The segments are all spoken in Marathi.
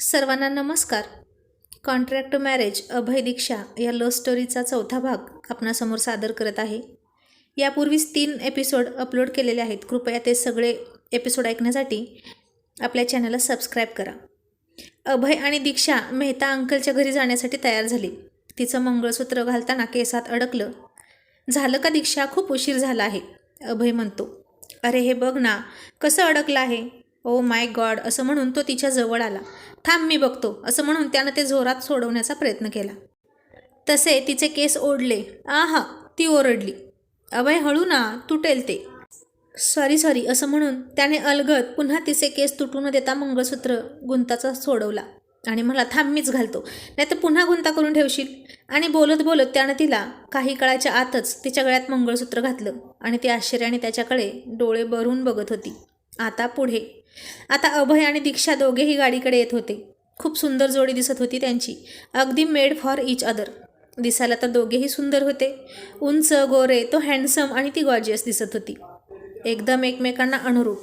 सर्वांना नमस्कार. कॉन्ट्रॅक्ट मॅरेज अभय दीक्षा या लव्ह स्टोरीचा चौथा भाग आपणासमोर सादर करत आहे. यापूर्वीच तीन एपिसोड अपलोड केलेले आहेत. कृपया ते सगळे एपिसोड ऐकण्यासाठी आपल्या चॅनलला सबस्क्राईब करा. अभय आणि दीक्षा मेहता अंकलच्या घरी जाण्यासाठी तयार झाली. तिचं मंगळसूत्र घालताना केसात अडकलं. झालं का दीक्षा? खूप उशीर झाला आहे अभय म्हणतो. अरे हे बघ ना कसं अडकलं आहे? ओ माय गॉड असं म्हणून तो तिच्या जवळ आला. थांब मी बघतो असं म्हणून त्यानं ते जोरात सोडवण्याचा प्रयत्न केला. तसे तिचे केस ओढले. आहा ती ओरडली. अभय हळू ना तुटेल ते. सॉरी सॉरी असं म्हणून त्याने अलगद पुन्हा तिचे केस तुटू न देता मंगळसूत्र गुंताचा सोडवला आणि मला थांब मीच घालतो. नाही तर पुन्हा गुंता करून ठेवशील? आणि बोलत बोलत त्यानं तिला काही काळाच्या आतच तिच्या गळ्यात मंगळसूत्र घातलं आणि ती आश्चर्याने त्याच्याकडे डोळे भरून बघत होती. आता पुढे आता अभय आणि दीक्षा दोघेही गाडीकडे येत होते. खूप सुंदर जोडी दिसत होती त्यांची. अगदी मेड फॉर इच अदर दिसायला तर दोघेही सुंदर होते. उंच गोरे तो हँडसम आणि ती गॉर्जियस दिसत होती. एकदम एकमेकांना अनुरूप.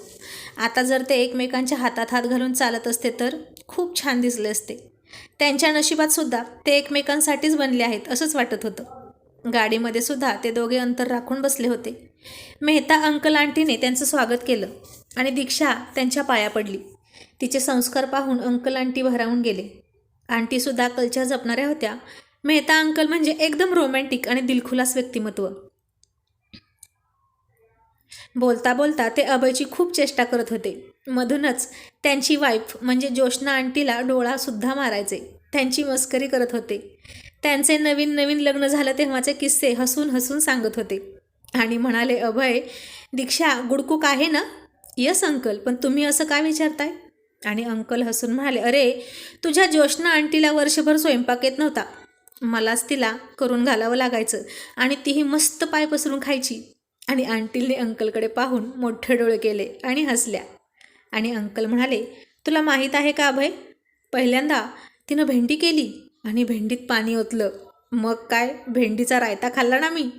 आता जर ते एकमेकांच्या हातात हात घालून चालत असते तर खूप छान दिसले असते. त्यांच्या नशिबात सुद्धा ते एकमेकांसाठीच बनले आहेत असंच वाटत होतं. गाडीमध्ये सुद्धा ते दोघे अंतर राखून बसले होते. मेहता अंकल आंटीने त्यांचं स्वागत केलं आणि दीक्षा त्यांच्या पाया पडली. तिचे संस्कार पाहून अंकल आंटी भरावून गेले. आंटीसुद्धा कल्चर जपणाऱ्या होत्या. मेहता अंकल म्हणजे एकदम रोमॅन्टिक आणि दिलखुलास व्यक्तिमत्व. बोलता बोलता ते अभयची खूप चेष्टा करत होते. मधूनच त्यांची वाईफ म्हणजे ज्योष्णा आंटीला डोळासुद्धा मारायचे. त्यांची मस्करी करत होते. त्यांचे नवीन नवीन लग्न झालं तेव्हाचे किस्से हसून हसून सांगत होते. आणि म्हणाले अभय दीक्षा गुडकूक आहे ना? यस अंकल पण तुम्ही असं का विचारताय? आणि अंकल हसून म्हणाले अरे तुझ्या ज्योष्णा आंटीला वर्षभर स्वयंपाक येत नव्हता. मलाच तिला करून घालावं लागायचं आणि तीही मस्त पाय पसरून खायची. आणि आंटीलने अंकलकडे पाहून मोठे डोळे केले आणि हसल्या. आणि अंकल म्हणाले तुला माहीत आहे का अभय? पहिल्यांदा तिनं भेंडी केली. आणि भेंडीत पाणी ओतलं. मग काय? भेंडीचा रायता खाल्ला ना मी?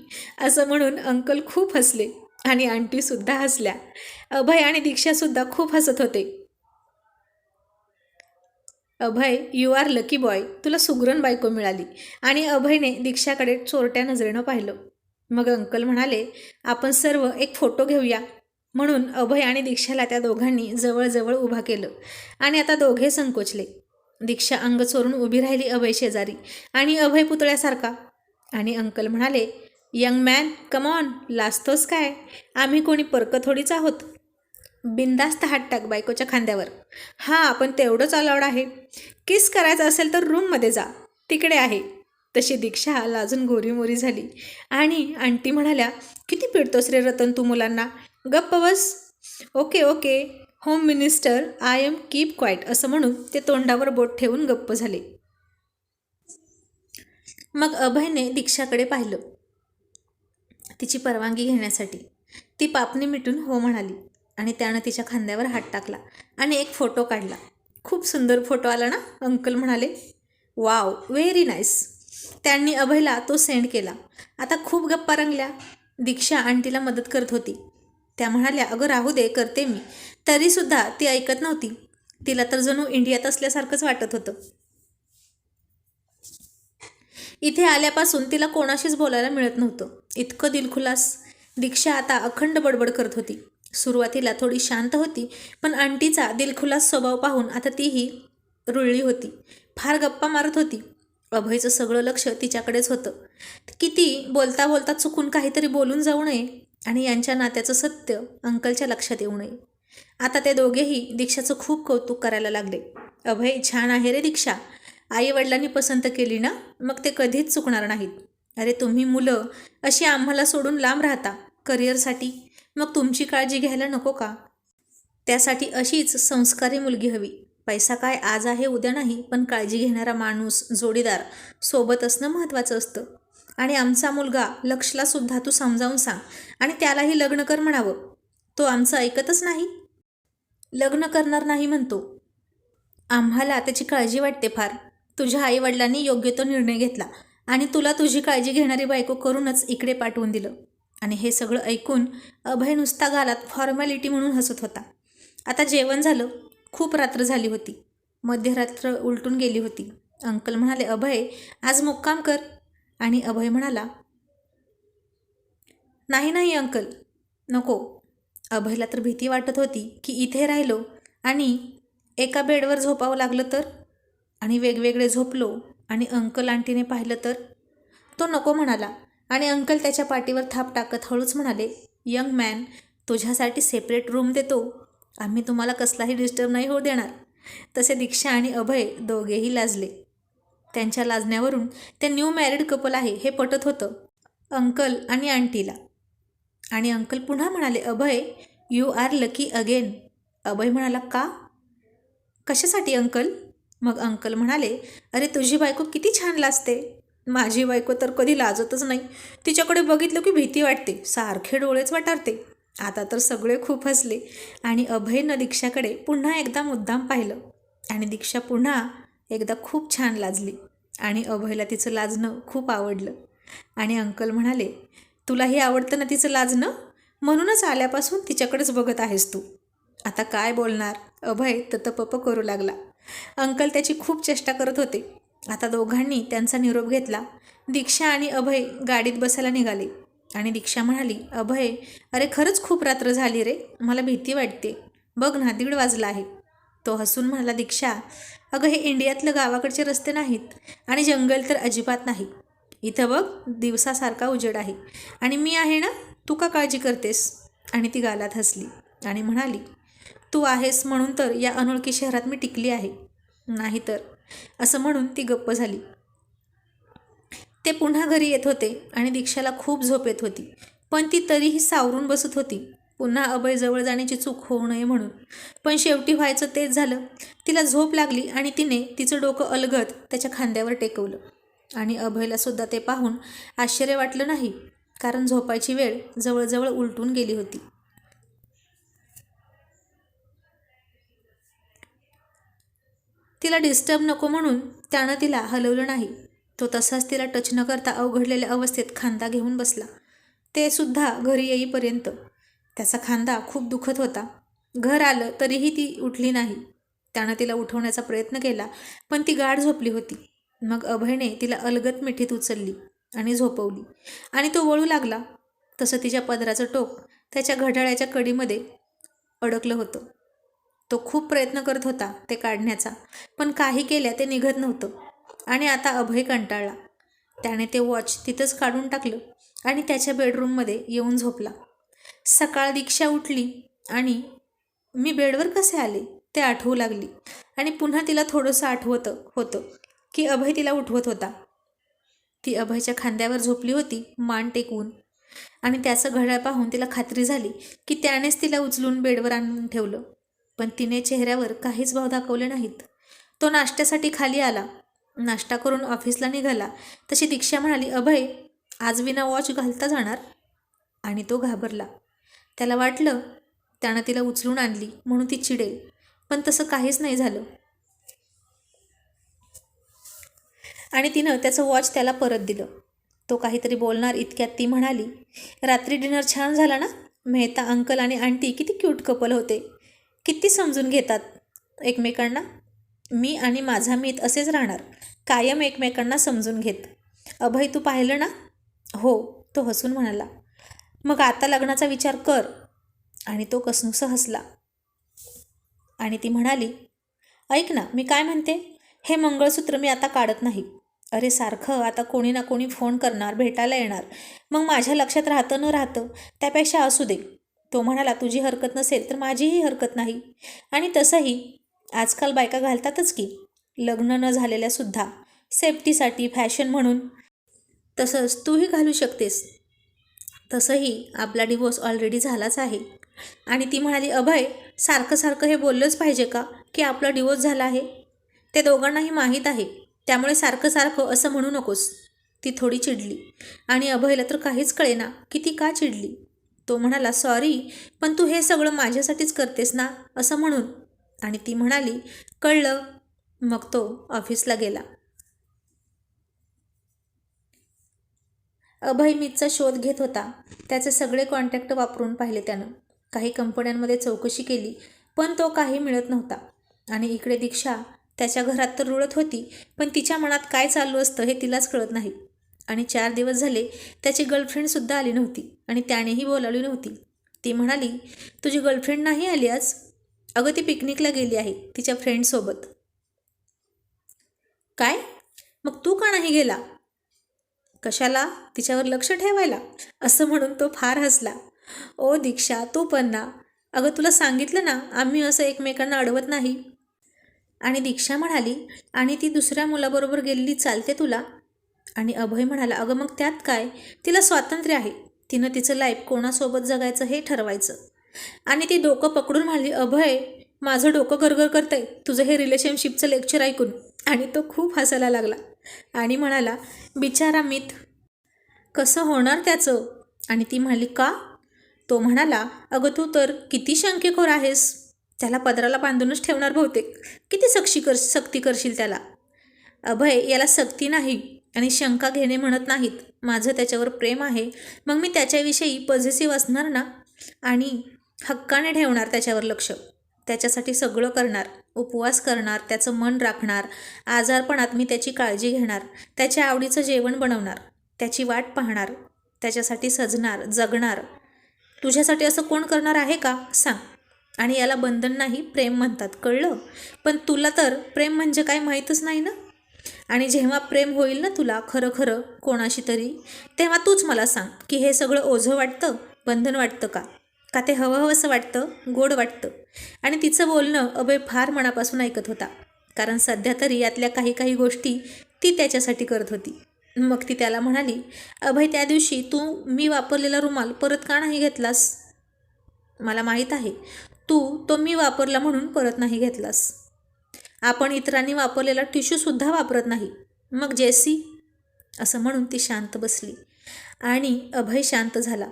असं म्हणून अंकल खूप हसले आणि आंटीसुद्धा हसल्या. अभय आणि दीक्षासुद्धा खूप हसत होते. Abhay you are lucky boy तुला सुगरण बायको मिळाली. आणि अभयने दीक्षाकडे चोरट्या नजरेनं पाहिलं. मग अंकल म्हणाले आपण सर्व एक फोटो घेऊया. म्हणून अभय आणि दीक्षाला त्या दोघांनी जवळजवळ उभा केलं आणि आता दोघे संकोचले. दीक्षा अंग चोरून उभी राहिली अभय शेजारी. आणि अभय पुतळ्यासारखा. आणि अंकल म्हणाले यंग मॅन कमॉन लाजतोस काय? आम्ही कोणी परक थोडीच आहोत. बिंदास्त हात टाक बायकोच्या खांद्यावर. हां आपण तेवढंच अलाउड आहे. किस करायचं असेल तर रूममध्ये जा. तिकडे आहे. तशी दीक्षा लाजून गोरीमोरी झाली. आणि आंटी म्हणाल्या किती पिडतोस रे रतन तू मुलांना? गप्प बस. Okay okay. Home minister I am keep quiet असं म्हणून ते तोंडावर बोट ठेवून गप्प झाले. मग अभयने दीक्षाकडे पाहिलं. तिची परवानगी घेण्यासाठी. ती पापणी मिटून हो म्हणाली आणि त्यानं तिच्या खांद्यावर हात टाकला आणि एक फोटो काढला. खूप सुंदर फोटो आला ना अंकल म्हणाले. Wow very nice. त्यांनी अभयला तो सेंड केला. आता खूप गप्पा रंगल्या. दीक्षा आंटीला मदत करत होती. त्या म्हणाल्या अगं राहू दे करते मी. तरीसुद्धा ती ऐकत नव्हती. तिला तर जणू इंडियात असल्यासारखंच वाटत होतं. इथे आल्यापासून तिला कोणाशीच बोलायला मिळत नव्हतं. इतकं दिलखुलास दीक्षा आता अखंड बडबड करत होती. सुरुवातीला थोडी शांत होती पण आंटीचा दिलखुलास स्वभाव पाहून आता तीही रुळली होती. फार गप्पा मारत होती. अभयचं सगळं लक्ष तिच्याकडेच होतं. किती बोलता बोलता चुकून काहीतरी बोलून जाऊ नये आणि यांच्या नात्याचं सत्य अंकलच्या लक्षात येऊ नये. आता ते दोघेही दीक्षाचं खूप कौतुक करायला लागले. अभय छान आहे रे दीक्षा. आई वडिलांनी पसंत केली ना? मग ते कधीच चुकणार नाहीत. अरे तुम्ही मुलं अशी आम्हाला सोडून लांब राहता करिअरसाठी. मग तुमची काळजी घ्यायला नको का? त्यासाठी अशीच संस्कारी मुलगी हवी. पैसा काय आज आहे उद्या नाही पण काळजी घेणारा माणूस जोडीदार सोबत असणं महत्त्वाचं असतं. आणि आमचा मुलगा लक्षला सुद्धा तू समजावून सांग. आणि त्यालाही लग्न कर म्हणावं. तो आमचं ऐकतच नाही. लग्न करणार नाही म्हणतो. आम्हाला त्याची काळजी वाटते फार. तुझ्या आईवडिलांनी योग्य तो निर्णय घेतला. आणि तुला तुझी काळजी घेणारी बायको करूनच इकडे पाठवून दिलं. आणि हे सगळं ऐकून अभय नुसता गालात फॉर्मॅलिटी म्हणून हसत होता. आता जेवण झालं. खूप रात्र झाली होती. मध्यरात्र उलटून गेली होती. अंकल म्हणाले अभय आज मुक्काम कर. आणि अभय म्हणाला नाही नाही अंकल नको. अभयला तर भीती वाटत होती की इथे राहिलो आणि एका बेडवर झोपावं लागलं तर आणि वेगवेगळे झोपलो आणि अंकल आंटीने पाहिलं तर तो नको म्हणाला आणि अंकल त्याच्या पाठीवर थाप टाकत हळूच म्हणाले यंग मॅन तुझ्यासाठी सेपरेट रूम देतो. आम्ही तुम्हाला कसलाही डिस्टर्ब नाही होऊ देणार. तसे दीक्षा आणि अभय दोघेही लाजले. त्यांच्या लाजण्यावरून ते न्यू मॅरिड कपल आहे हे पटत होतं. अंकल आणि आंटीला. आणि अंकल पुन्हा म्हणाले Abhay you are lucky again Abhay म्हणाला का? कशासाठी अंकल? मग अंकल म्हणाले अरे तुझी बायको किती छान लाजते. माझी बायको तर कधी लाजतच नाही. तिच्याकडे बघितलं की भीती वाटते सारखे डोळेच वाटारते. आता तर सगळे खूप हसले आणि अभयनं दीक्षाकडे पुन्हा एकदा मुद्दाम पाहिलं. आणि दीक्षा पुन्हा एकदा खूप छान लाजली आणि अभयला तिचं लाजणं खूप आवडलं. आणि अंकल म्हणाले तुलाही आवडतं ना तिचं लाजणं? म्हणूनच आल्यापासून तिच्याकडेच बघत आहेस तू. आता काय बोलणार? अभय ततपप करू लागला. अंकल त्याची खूप चेष्टा करत होते. आता दोघांनी त्यांचा निरोप घेतला. दीक्षा आणि अभय गाडीत बसायला निघाले. आणि दीक्षा म्हणाली अभय अरे खरंच खूप रात्र झाली रे. मला भीती वाटते. बघ ना दीड वाजला आहे. तो हसून म्हणाला दीक्षा अगं हे इंडियातलं गावाकडचे रस्ते नाहीत आणि जंगल तर अजिबात नाही. इथं बघ दिवसासारखा उजेड आहे. आणि मी आहे ना तू का काळजी करतेस? आणि ती गालात हसली आणि म्हणाली तू आहेस म्हणून तर या अनोळखी शहरात मी टिकली आहे. नाहीतर असं म्हणून ती गप्प झाली. ते पुन्हा घरी येत होते आणि दीक्षाला खूप झोप येत होती. पण ती तरीही सावरून बसत होती. पुन्हा अभय जवळ जाण्याची चूक होऊ नये म्हणून. पण शेवटी व्हायचं तेच झालं. तिला झोप लागली आणि तिने तिचं डोकं अलगत त्याच्या खांद्यावर टेकवलं. आणि अभयला सुद्धा ते पाहून आश्चर्य वाटलं नाही कारण झोपायची वेळ जवळजवळ उलटून गेली होती. तिला डिस्टर्ब नको म्हणून त्यानं तिला हलवलं नाही. तो तसाच तिला टच न करता अवघडलेल्या अवस्थेत खांदा घेऊन बसला. ते सुद्धा घरी येईपर्यंत. त्याचा खांदा खूप दुखत होता. घर आलं तरीही ती उठली नाही. त्यानं तिला उठवण्याचा प्रयत्न केला पण ती गाढ झोपली होती. मग अभयने तिला अलगत मिठीत उचलली आणि झोपवली. आणि तो वळू लागला. तसं तिच्या पदराचं टोक त्याच्या घड्याळ्याच्या कडीमध्ये अडकलं होतं. तो खूप प्रयत्न करत होता ते काढण्याचा पण काही केल्या ते निघत नव्हतं. आणि आता अभय कंटाळला. त्याने ते वॉच तिथंच काढून टाकलं आणि त्याच्या बेडरूममध्ये येऊन झोपला. सकाळ दीक्षा उठली आणि मी बेडवर कसे आले ते आठवू लागली. आणि पुन्हा तिला थोडंसं आठवत होतं की अभय तिला उठवत होता. ती अभयच्या खांद्यावर झोपली होती मान टेकवून. आणि त्याचं घड्याळ पाहून तिला खात्री झाली की त्यानेच तिला उचलून बेडवर आणून ठेवलं. पण तिने चेहऱ्यावर काहीच भाव दाखवले नाहीत. तो नाश्त्यासाठी खाली आला. नाश्ता करून ऑफिसला निघाला. तशी दीक्षा म्हणाली अभय आज विना वॉच घालता जाणार? आणि तो घाबरला. त्याला वाटलं त्यानं तिला उचलून आणली म्हणून ती चिडेल पण तसं काहीच नाही झालं. आणि तिनं त्याचं वॉच त्याला परत दिलं. तो काहीतरी बोलणार इतक्यात ती म्हणाली रात्री डिनर छान झाला ना? मेहता अंकल आणि आंटी किती क्यूट कपल होते. किती समजून घेतात एकमेकांना. मी आणि माझा मीत असेच राहणार. कायम एकमेकांना समजून घेत. अभय तू पाहिलं ना? हो तो हसून म्हणाला. मग आता लग्नाचा विचार कर. आणि तो कसनुस हसला. आणि ती म्हणाली ऐक ना मी काय म्हणते? हे मंगळसूत्र मी आता काढत नाही. अरे सारखं आता कोणी ना कोणी फोन करणार भेटायला येणार. मग माझ्या लक्षात राहतं न राहतं त्यापेक्षा असू दे तो म्हणाला तुझी हरकत नसेल तर माझीही हरकत नाही. आणि तसंही आजकाल बायका घालतातच की. लग्न न झालेल्यासुद्धा सेफ्टीसाठी फॅशन म्हणून. तसंच तूही घालू शकतेस. तसंही आपला डिवोर्स ऑलरेडी झालाच आहे. आणि ती म्हणाली अभय सारखं सारखं हे बोललंच पाहिजे का की आपला डिवोर्स झाला आहे? ते दोघांनाही माहीत आहे. त्यामुळे सारखं सारखं असं म्हणू नकोस. ती थोडी चिडली. आणि अभयला तर काहीच कळेना की ती का चिडली? तो म्हणाला सॉरी पण तू हे सगळं माझ्यासाठीच करतेस ना असं म्हणून. आणि ती म्हणाली कळलं. मग तो ऑफिसला गेला. अभय मीतचा शोध घेत होता. त्याचे सगळे कॉन्टॅक्ट वापरून पाहिले त्यानं. काही कंपन्यांमध्ये चौकशी केली पण तो काही मिळत नव्हता. आणि इकडे दीक्षा त्याच्या घरात तर रुळत होती पण तिच्या मनात काय चालू असतं हे तिलाच कळत नाही. आणि चार दिवस झाले त्याची गर्लफ्रेंडसुद्धा आली नव्हती आणि त्यानेही बोलावली नव्हती. ती म्हणाली तुझी गर्लफ्रेंड नाही आली आज? अगं ती पिकनिकला गेली आहे तिच्या फ्रेंडसोबत काय? मग तू का नाही गेला? कशाला? तिच्यावर लक्ष ठेवायला? असं म्हणून तो फार हसला. ओ दीक्षा तू पण ना. अगं तुला सांगितलं ना आम्ही असं एकमेकांना अडवत नाही. आणि दीक्षा म्हणाली आणि ती दुसऱ्या मुलाबरोबर गेलेली चालते तुला? आणि अभय म्हणाला अगं मग त्यात काय? तिला स्वातंत्र्य आहे. तिनं तिचं लाईफ कोणासोबत जगायचं हे ठरवायचं. आणि ती डोकं पकडून म्हणाली अभय माझं डोकं गरगर करतंय. तुझं हे रिलेशनशिपचं लेक्चर ऐकून. आणि तो खूप हसायला लागला. आणि म्हणाला बिचारा मित कसं होणार त्याचं? आणि ती म्हणाली का? तो म्हणाला अगं तू तर किती शंकेखोर आहेस. त्याला पदराला बांधूनच ठेवणार बहुतेक. किती सक्षी कर सक्ती करशील त्याला? अभय याला सक्ती नाही आणि शंका घेणे म्हणत नाहीत. माझं त्याच्यावर प्रेम आहे. मग मी त्याच्याविषयी पॉझिटिव्ह असणार ना? आणि हक्काने ठेवणार त्याच्यावर लक्ष. त्याच्यासाठी सगळं करणार. उपवास करणार त्याचं मन राखणार आजारपणात मी त्याची काळजी घेणार त्याच्या आवडीचं जेवण बनवणार त्याची वाट पाहणार त्याच्यासाठी सजणार जगणार. तुझ्यासाठी असं कोण करणार आहे का? सांग. आणि याला बंधन नाही प्रेम म्हणतात. कळलं? पण तुला तर प्रेम म्हणजे काय माहीतच नाही ना? आणि जेव्हा प्रेम होईल ना तुला खरं खरं कोणाशी तरी तेव्हा तूच मला सांग की हे सगळं ओझं वाटतं बंधन वाटतं का? का ते हवं हवंसं वाटतं? गोड वाटतं. आणि तिचं बोलणं अभय फार मनापासून ऐकत होता. कारण सध्या तरी यातल्या काही काही गोष्टी ती त्याच्यासाठी करत होती. मग ती त्याला म्हणाली अभय त्या दिवशी तू मी वापरलेला रुमाल परत का नाही घेतलास? मला माहीत आहे. तू तो मी वापरला म्हणून परत नाही घेतलास. आपण इतरांनी वापरलेला टिश्यूसुद्धा वापरत नाही. मग जेसी? असं म्हणून ती शांत बसली. आणि अभय शांत झाला.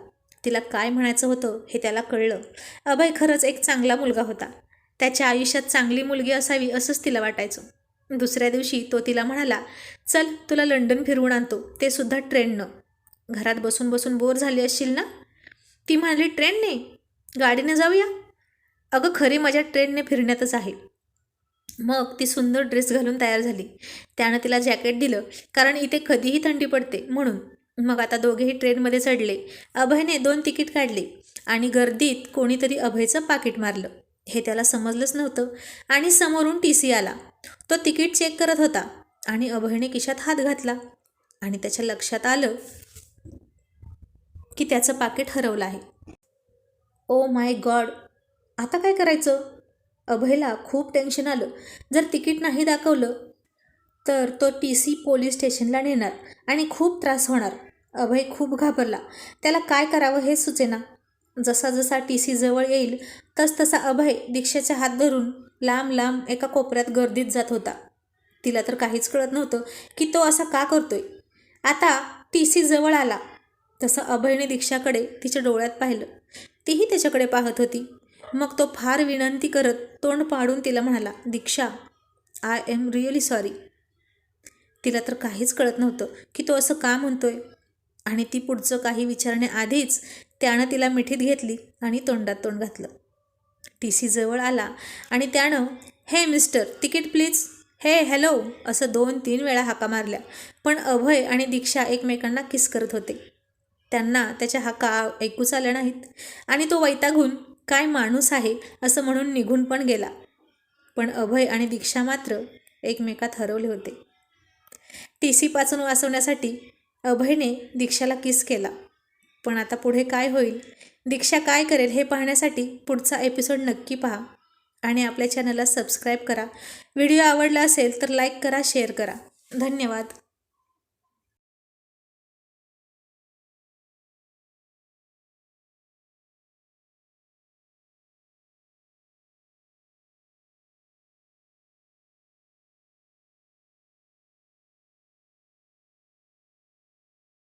तिला काय म्हणायचं होतं हे त्याला कळलं. अभय खरंच एक चांगला मुलगा होता. त्याच्या आयुष्यात चांगली मुलगी असावी असंच तिला वाटायचं. दुसऱ्या दिवशी तो तिला म्हणाला चल तुला लंडन फिरवून आणतो. ते सुद्धा ट्रेननं. घरात बसून बसून बोर झाली असशील ना? ती म्हणाली ट्रेनने? गाडीने जाऊया? अगं खरी मजा ट्रेनने फिरण्यातच आहे. मग ती सुंदर ड्रेस घालून तयार झाली. त्यानं तिला जॅकेट दिलं कारण इथे कधीही थंडी पडते म्हणून. मग आता दोघेही ट्रेनमध्ये चढले. अभयने दोन तिकीट काढले आणि गर्दीत कोणीतरी अभयचं पाकिट मारलं. हे त्याला समजलंच नव्हतं आणि समोरून टी सी आला. तो तिकीट चेक करत होता आणि अभयने किशात हात घातला आणि त्याच्या लक्षात आलं की त्याचं पाकिट हरवलं आहे. Oh my god! आता काय करायचं? अभयला खूप टेन्शन आलं. जर तिकीट नाही दाखवलं तर तो टी सी पोलीस स्टेशनला नेणार आणि खूप त्रास होणार. अभय खूप घाबरला. त्याला काय करावं हे सुचेना. जसा जसा टी सी जवळ येईल तसतसा अभय दीक्षेचा हात धरून लांब लांब एका कोपऱ्यात गर्दीत जात होता. तिला तर काहीच कळत नव्हतं की तो असा का करतोय. आता टी सी जवळ आला. तसं अभयने दीक्षाकडे तिच्या डोळ्यात पाहिलं. तीही त्याच्याकडे पाहत होती. मग तो फार विनंती करत तोंड पाडून तिला म्हणाला Diksha I am really sorry तिला तर काहीच कळत नव्हतं की तो असं का म्हणतोय. आणि ती पुढचं काही विचारण्याआधीच त्यानं तिला मिठीत घेतली आणि तोंडात तोंड घातलं. टी सी जवळ आला आणि त्यानं हे मिस्टर तिकीट प्लीज. हे हॅलो असं दोन तीन वेळा हाका मारल्या. पण अभय आणि दीक्षा एकमेकांना किस करत होते? त्यांना त्याच्या हाका ऐकूच आल्या नाहीत. आणि तो वैतागून काय माणूस आहे असं म्हणून निघून पण गेला. पण अभय आणि दीक्षा मात्र एकमेकात हरवले होते. टी सी पाचून वाचवण्यासाठी अभयने दीक्षाला किस केला. पण आता पुढे काय होईल? दीक्षा काय करेल हे पाहण्यासाठी पुढचा एपिसोड नक्की पहा आणि आपल्या चॅनलला सबस्क्राईब करा. व्हिडिओ आवडला असेल तर लाईक करा शेअर करा. धन्यवाद.